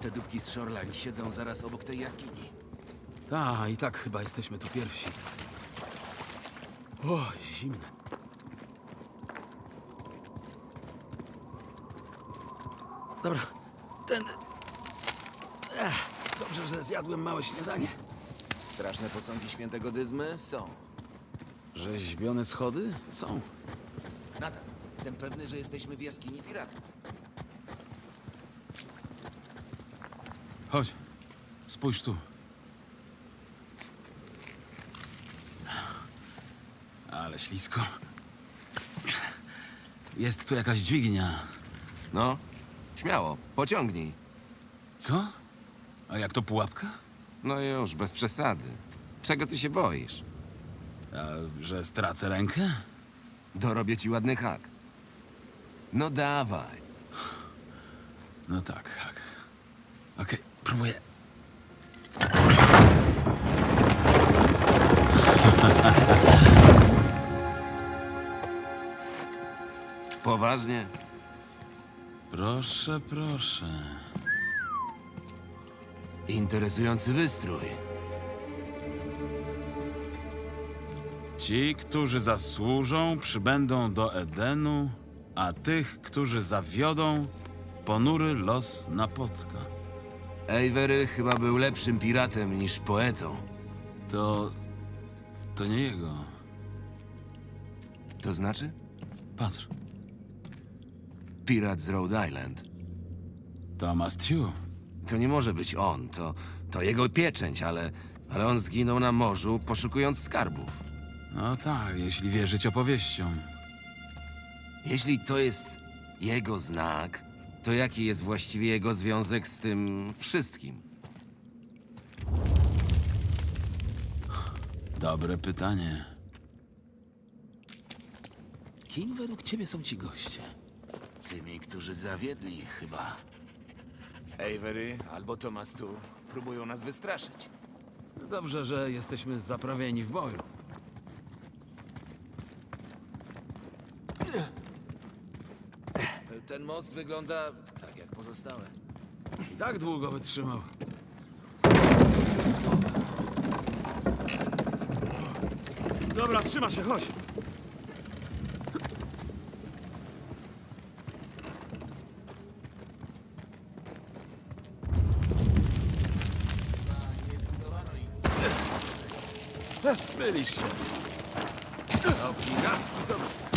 Te dupki z Shoreline siedzą zaraz obok tej jaskini. Ta, i tak chyba jesteśmy tu pierwsi. O, zimne. Dobra, tędy. Ech, dobrze, że zjadłem małe śniadanie. Straszne posągi świętego Dyzmy są. Rzeźbione schody? Są. Nathan, jestem pewny, że jesteśmy w jaskini piratów. Chodź, spójrz tu. Ale ślisko. Jest tu jakaś dźwignia. No, śmiało, pociągnij. Co? A jak to pułapka? No już, bez przesady. Czego ty się boisz? A, że stracę rękę? Dorobię ci ładny hak. No dawaj. No tak, tak. Okej, próbuję. Poważnie? Proszę, proszę. Interesujący wystrój. Ci, którzy zasłużą, przybędą do Edenu, a tych, którzy zawiodą, ponury los napotka. Avery chyba był lepszym piratem niż poetą. To... to nie jego. To znaczy? Patrz, Pirat z Rhode Island. Thomas Tew. To nie może być on, to, to jego pieczęć, ale, ale on zginął na morzu, poszukując skarbów. No tak, jeśli wierzyć opowieściom. Jeśli to jest jego znak, to jaki jest właściwie jego związek z tym wszystkim? Dobre pytanie. Kim według ciebie są ci goście? Tymi, którzy zawiedli chyba. Avery albo Thomas tu próbują nas wystraszyć. Dobrze, że jesteśmy zaprawieni w boju. Ten most wygląda tak jak pozostałe. I tak długo wytrzymał. Dobra, trzyma się, chodź. Się. To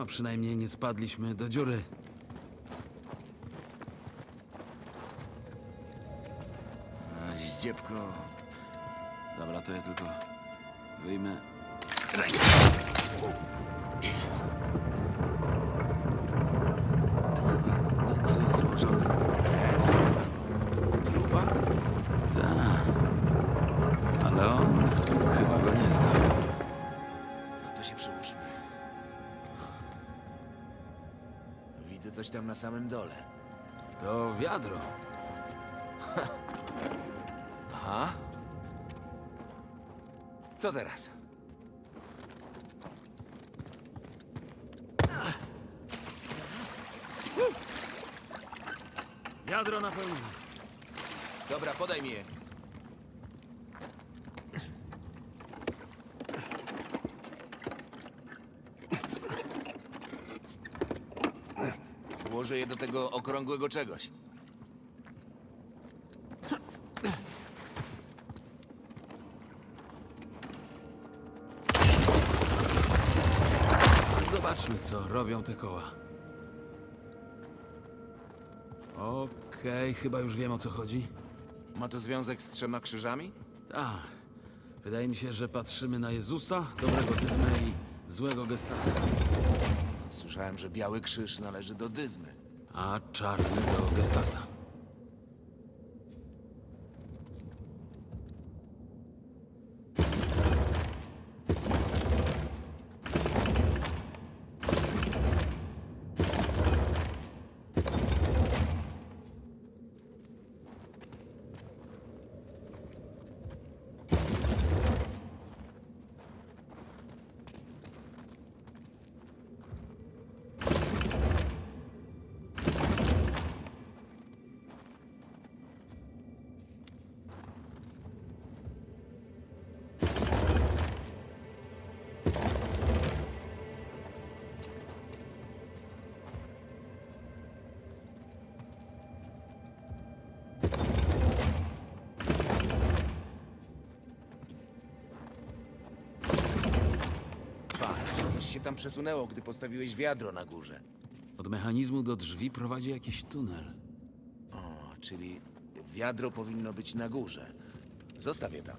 No, przynajmniej nie spadliśmy do dziury. A. Dobra, to ja tylko wyjmę. Jezu. Widzę coś tam na samym dole. To wiadro. Aha. Co teraz? Wiadro na pełni. Dobra, podaj mi je. Je do tego okrągłego czegoś. Zobaczmy, co robią te koła. Okej, chyba już wiem o co chodzi. Ma to związek z trzema krzyżami? Tak. Wydaje mi się, że patrzymy na Jezusa, dobrego dyzmę i złego gestasa. Słyszałem, że Biały Krzyż należy do Dyzmy. A czarny do Gestasa. Się tam przesunęło, gdy postawiłeś wiadro na górze. Od mechanizmu do drzwi prowadzi jakiś tunel. O, czyli wiadro powinno być na górze. Zostawię tam.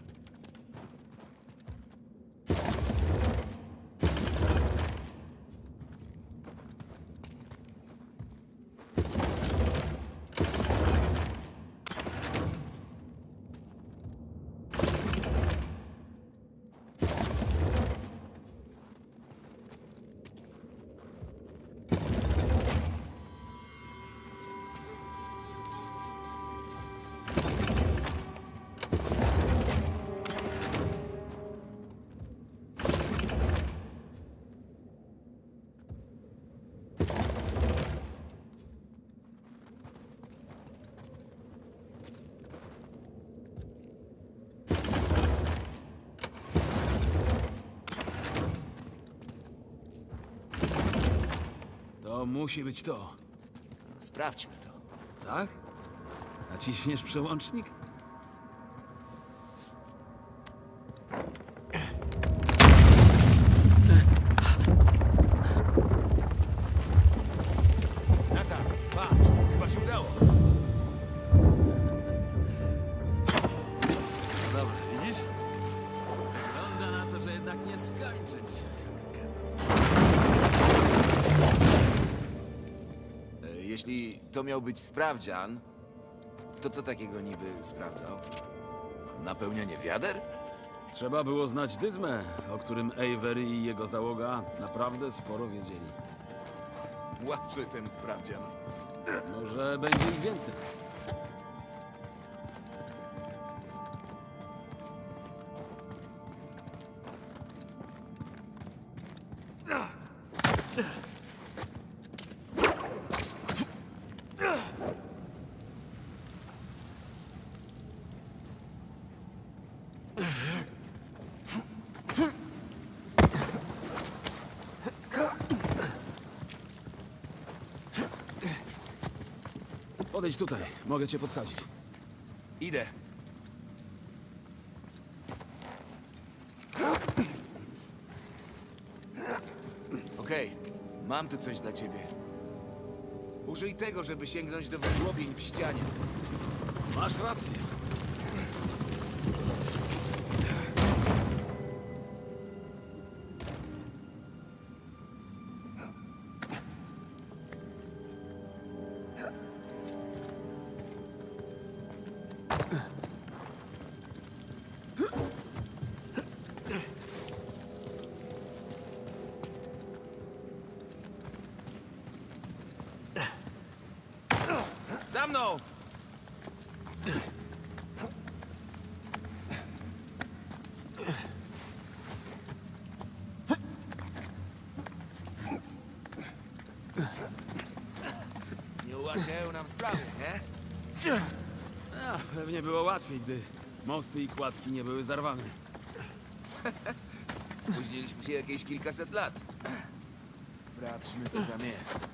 Musi być to. Sprawdźmy to. Tak? Naciśniesz przełącznik? Miał być sprawdzian, to co takiego niby sprawdzał? Napełnianie wiader? Trzeba było znać Dyzmę, o którym Avery i jego załoga naprawdę sporo wiedzieli. Łatwy ten sprawdzian. Może będzie ich więcej. Podejdź tutaj, mogę cię podsadzić. Idę. Okej, mam tu coś dla ciebie. Użyj tego, żeby sięgnąć do wyżłobień w ścianie. Masz rację. Ułatwiają nam sprawy, nie? A, pewnie było łatwiej, gdy mosty i kładki nie były zarwane. Spóźniliśmy się jakieś kilkaset lat. Sprawdźmy, co tam jest.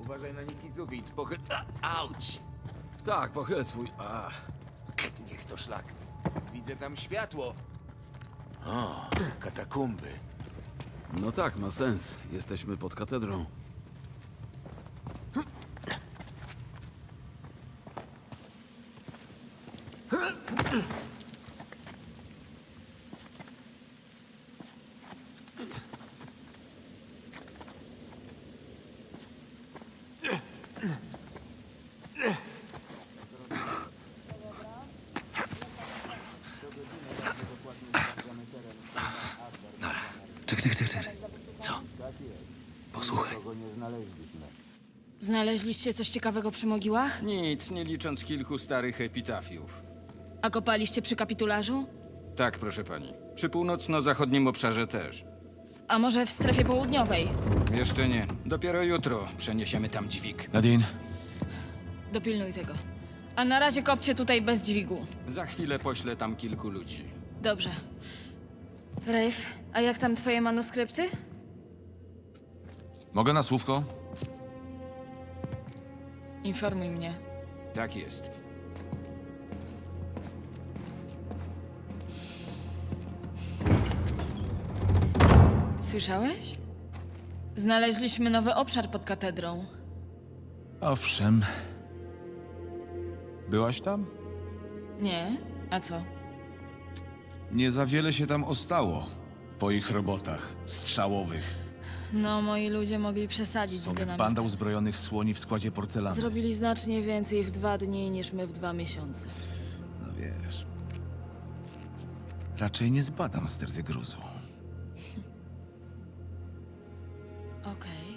Uważaj na niski sufit. Pochyl... A, Auć! Tak, pochylę swój... A, Niech to szlak. Widzę tam światło. O, katakumby. No tak, ma sens. Jesteśmy pod katedrą. Czekaj, czekaj, czekaj. Co? Posłuchaj. Znaleźliście coś ciekawego przy mogiłach? Nic, nie licząc kilku starych epitafiów. A kopaliście przy kapitularzu? Tak, proszę pani. Przy północno-zachodnim obszarze też. A może w strefie południowej? Jeszcze nie. Dopiero jutro przeniesiemy tam dźwig. Nadine, Dopilnuj tego. A na razie kopcie tutaj bez dźwigu. Za chwilę poślę tam kilku ludzi. Dobrze. Rafe, a jak tam twoje manuskrypty? mogę na słówko? Informuj mnie. Tak jest. Słyszałeś? Znaleźliśmy nowy obszar pod katedrą. Owszem. Byłaś tam? Nie? A co? Nie za wiele się tam ostało po ich robotach strzałowych. No, moi ludzie mogli przesadzić z Są jak dynamitem. banda uzbrojonych słoni w składzie porcelany. Zrobili znacznie więcej w dwa dni niż my w dwa miesiące. No wiesz. Raczej nie zbadam sterty gruzu. Okej.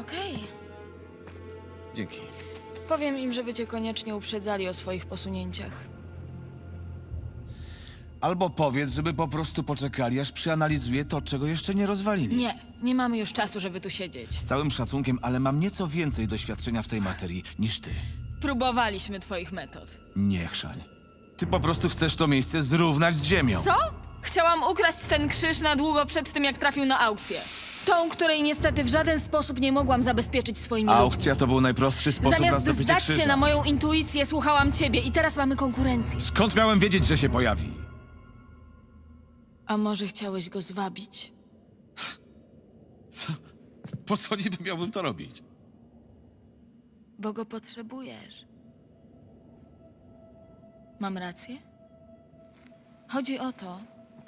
Okej. Dzięki. Powiem im, żeby cię koniecznie uprzedzali o swoich posunięciach. Albo powiedz, żeby po prostu poczekali, aż przeanalizuję to, czego jeszcze nie rozwalili. Nie, nie mamy już czasu, żeby tu siedzieć. Z całym szacunkiem, ale mam nieco więcej doświadczenia w tej materii niż ty. Próbowaliśmy twoich metod. Nie chrzań. Ty po prostu chcesz to miejsce zrównać z ziemią. Co? Chciałam ukraść ten krzyż na długo przed tym, jak trafił na aukcję. Tą, której niestety w żaden sposób nie mogłam zabezpieczyć swoimi ludźmi. Aukcja to był najprostszy sposób na Zamiast zdobycie zdać krzyża. się na moją intuicję, słuchałam ciebie i teraz mamy konkurencję. Skąd miałem wiedzieć, że się pojawi? A może chciałeś go zwabić? Po co niby miałbym to robić? Bo go potrzebujesz. Mam rację? Chodzi o to,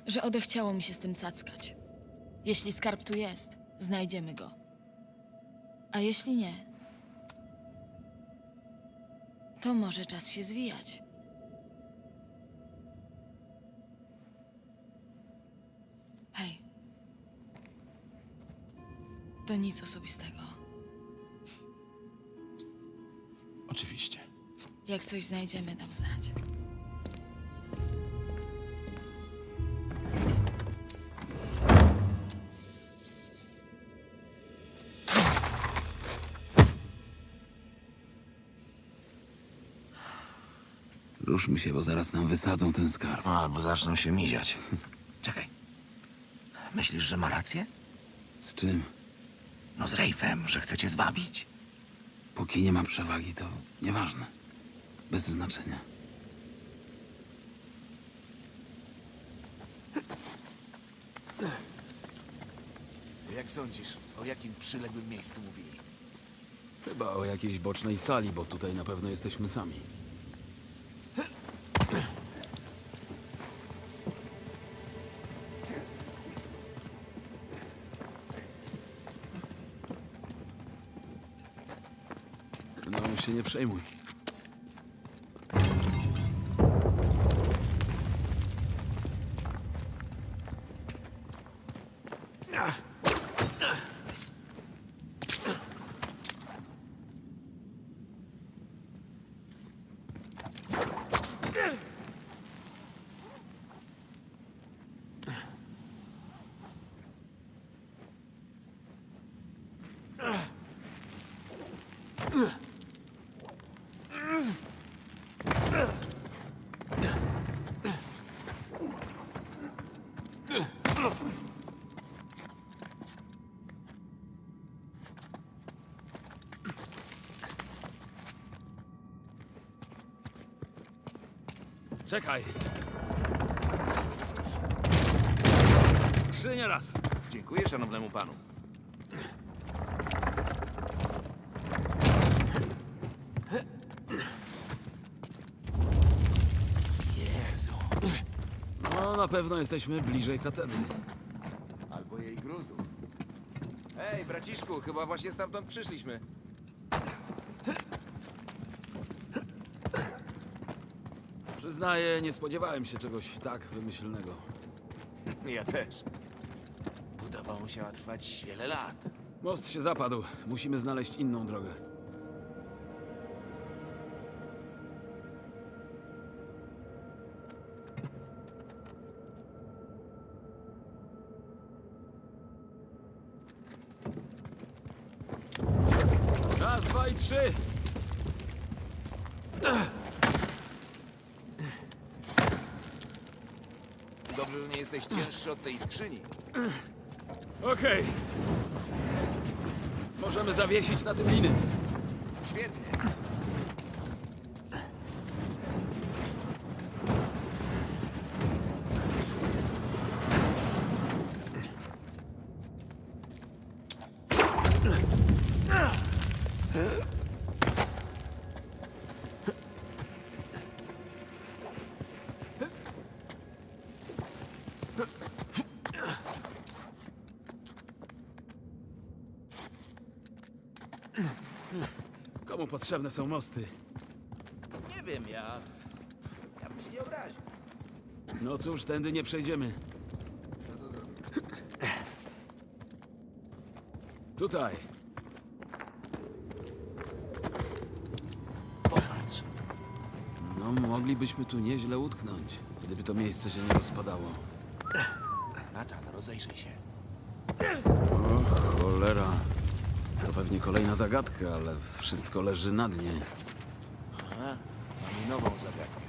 że odechciało mi się z tym cackać. Jeśli skarb tu jest, znajdziemy go. A jeśli nie, to może czas się zwijać. To nic osobistego. Oczywiście. Jak coś znajdziemy, dam znać. Ruszmy się, bo zaraz nam wysadzą ten skarb. Albo zaczną się miziać. Czekaj. Myślisz, że ma rację? Z czym? No z Rejfem, że chce cię zwabić. Póki nie ma przewagi, to nieważne. Bez znaczenia. Jak sądzisz, o jakim przyległym miejscu mówili? Chyba o jakiejś bocznej sali, bo tutaj na pewno jesteśmy sami. Nie przejmuj. Czekaj! Skrzynia raz! Dziękuję szanownemu panu. Jezu. No, na pewno jesteśmy bliżej katedry. Albo jej gruzów. Ej, braciszku, chyba właśnie stamtąd przyszliśmy. Przyznaję, nie spodziewałem się czegoś tak wymyślnego. Ja też. Budowa musiała trwać wiele lat. Most się zapadł. Musimy znaleźć inną drogę. Dobrze, że nie jesteś cięższy od tej skrzyni. Okej. Możemy zawiesić na tym liny. Świetnie. Potrzebne są mosty? Nie wiem, ja... Ja bym się nie obraził. No cóż, tędy nie przejdziemy. Tutaj. Popatrz. No, moglibyśmy tu nieźle utknąć, gdyby to miejsce się nie rozpadało. Natan, rozejrzyj się. O, cholera. Pewnie kolejna zagadka, ale wszystko leży na dnie. Aha, mamy nową zagadkę.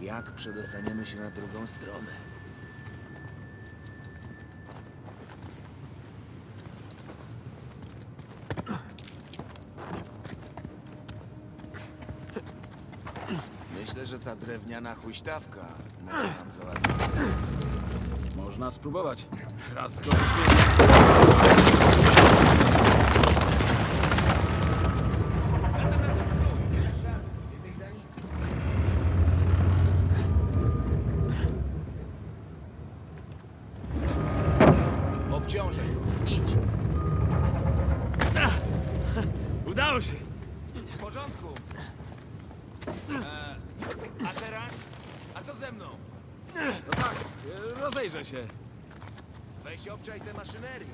Jak przedostaniemy się na drugą stronę? Myślę, że ta drewniana huśtawka może nam załatwić. Można spróbować. Raz go wyśmieć. Obciążę to. Idź. Udało się! W porządku. E, a teraz? A co ze mną? No tak, e, rozejrzę się. Obczaj tę maszynerię.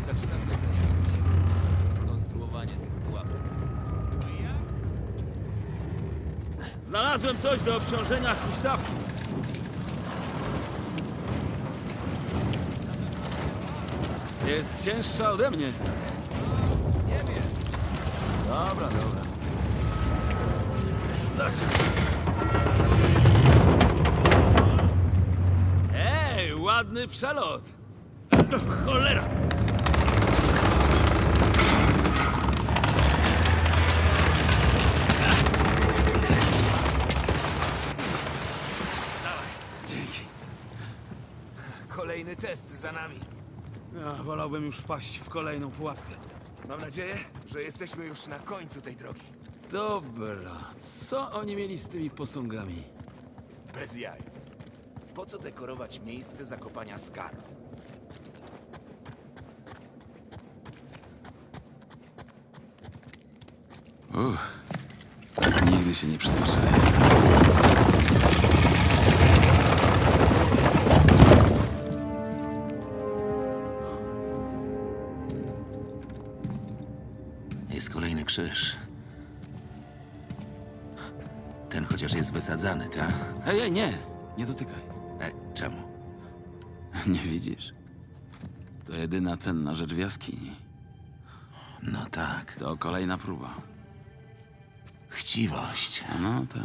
Zaczynam doceniać skonstruowanie tych pułapek. No? Znalazłem coś do obciążenia huśtawki. Jest cięższa ode mnie. Nie wiem. Dobra, dobra. Zaczynaj. Ładny przelot. No, cholera. Dzięki. Kolejny test za nami. Ja wolałbym już wpaść w kolejną pułapkę. Mam nadzieję, że jesteśmy już na końcu tej drogi. Dobra, co oni mieli z tymi posągami? Bez jaj. Po co dekorować miejsce zakopania skarbu? Uff. Nigdy się nie przyzwyczaję. Jest kolejny krzyż. Ten chociaż jest wysadzany, tak? Ej, ej, nie! Nie dotykaj. Nie widzisz? To jedyna cenna rzecz w jaskini. No tak. To kolejna próba. Chciwość. No tak.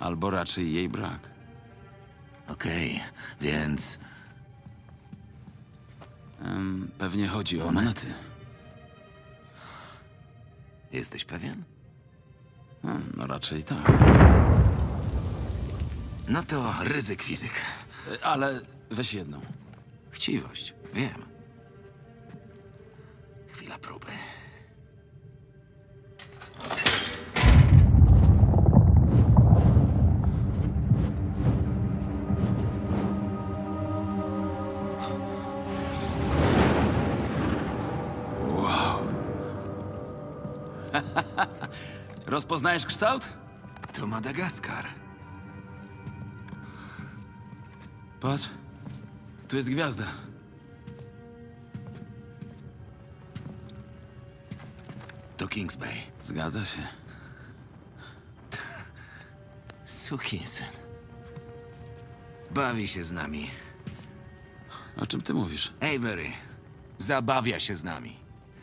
Albo raczej jej brak. Okej, więc Em, pewnie chodzi o monety. jesteś pewien? Hmm, no raczej tak. No to ryzyk fizyk. E, Ale weź jedną. Chciwość, wiem. Chwila próby. Wow. Rozpoznajesz kształt? To Madagaskar. Patrz, tu jest gwiazda. To Kings Bay. Zgadza się. Sukinsyn. Bawi się z nami. O czym ty mówisz? Avery, zabawia się z nami.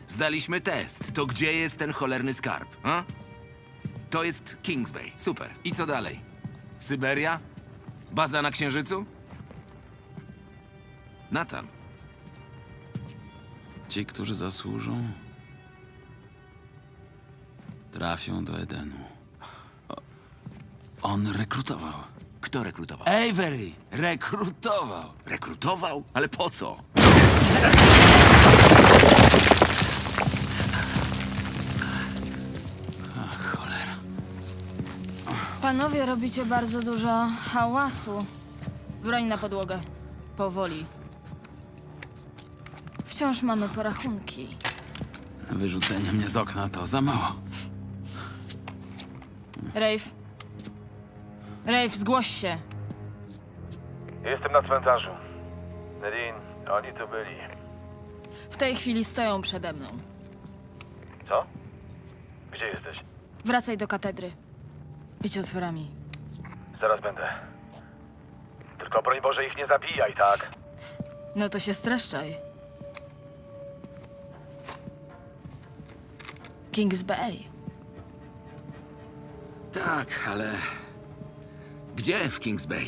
Zdaliśmy test. To gdzie jest ten cholerny skarb, a? To jest Kings Bay. Super. I co dalej? Syberia? Baza na Księżycu? Nathan, Ci, którzy zasłużą, trafią do Edenu. O, on rekrutował. kto rekrutował? Avery rekrutował. Rekrutował? Ale po co? Cholera. Panowie robicie bardzo dużo hałasu. Broń na podłogę. Powoli. Wciąż mamy porachunki. Wyrzucenie mnie z okna to za mało. Rafe. Rafe, zgłoś się. Jestem na cmentarzu. Lin, oni tu byli. W tej chwili stoją przede mną. Co? Gdzie jesteś? Wracaj do katedry. Idź otworami. Zaraz będę. Tylko broń Boże ich nie zabijaj, tak? No to się streszczaj. Kings Bay. Tak, ale... Gdzie w Kings Bay?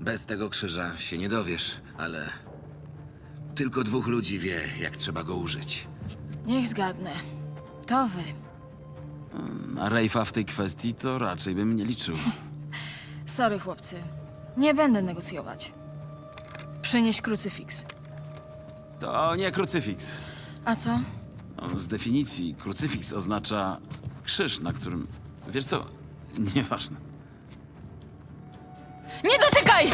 Bez tego krzyża się nie dowiesz, ale... Tylko dwóch ludzi wie, jak trzeba go użyć. Niech zgadnę. To wy. Na Rejfa w tej kwestii to raczej bym nie liczył. Sorry, chłopcy. Nie będę negocjować. Przynieś krucyfiks. To nie krucyfiks. A co? Z definicji krucyfiks oznacza krzyż, na którym... Wiesz co? Nieważne. Nie dotykaj!